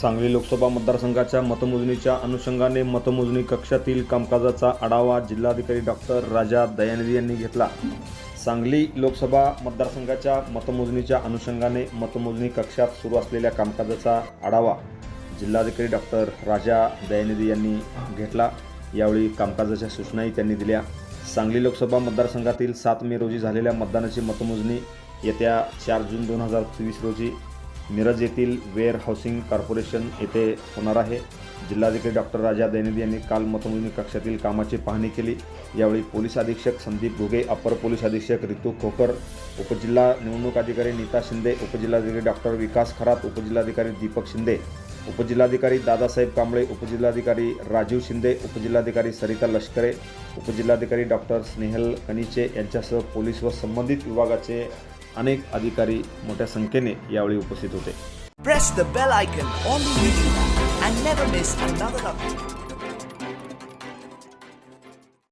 सांगली लोकसभा मतदारसंघाच्या मतमोजणीच्या अनुषंगाने मतमोजणी कक्षातील कामकाजाचा आढावा जिल्हाधिकारी डॉक्टर राजा दयानिधी यांनी घेतला. सांगली लोकसभा मतदारसंघाच्या मतमोजणीच्या अनुषंगाने मतमोजणी कक्षात सुरू असलेल्या कामकाजाचा आढावा जिल्हाधिकारी डॉक्टर राजा दयानिधी यांनी घेतला. यावेळी कामकाजाच्या सूचनाही त्यांनी दिल्या. सांगली लोकसभा मतदारसंघातील सात मे रोजी झालेल्या मतदानाची मतमोजणी येत्या चार जून दोन हजार चोवीस रोजी मिरज येथील वेअर हाऊसिंग कॉर्पोरेशन येथे होणार आहे. जिल्हाधिकारी डॉक्टर राजा दैनदी यांनी काल मतमोजणी कक्षातील कामाची पाहणी केली. यावेळी पोलीस अधीक्षक संदीप घुगे अपर पोलीस अधीक्षक रितू खोकर उपजिल्हा निवडणूक अधिकारी नीता शिंदे उपजिल्हाधिकारी डॉक्टर विकास खरात उपजिल्हाधिकारी दीपक शिंदे उपजिल्हाधिकारी दादासाहेब कांबळे उपजिल्हाधिकारी राजीव शिंदे उपजिल्हाधिकारी सरिता लष्करे उपजिल्हाधिकारी डॉक्टर स्नेहल कनिचे यांच्यासह पोलीस व संबंधित विभागाचे अनेक अधिकारी मोठ्या संख्येने यावेळी उपस्थित होते.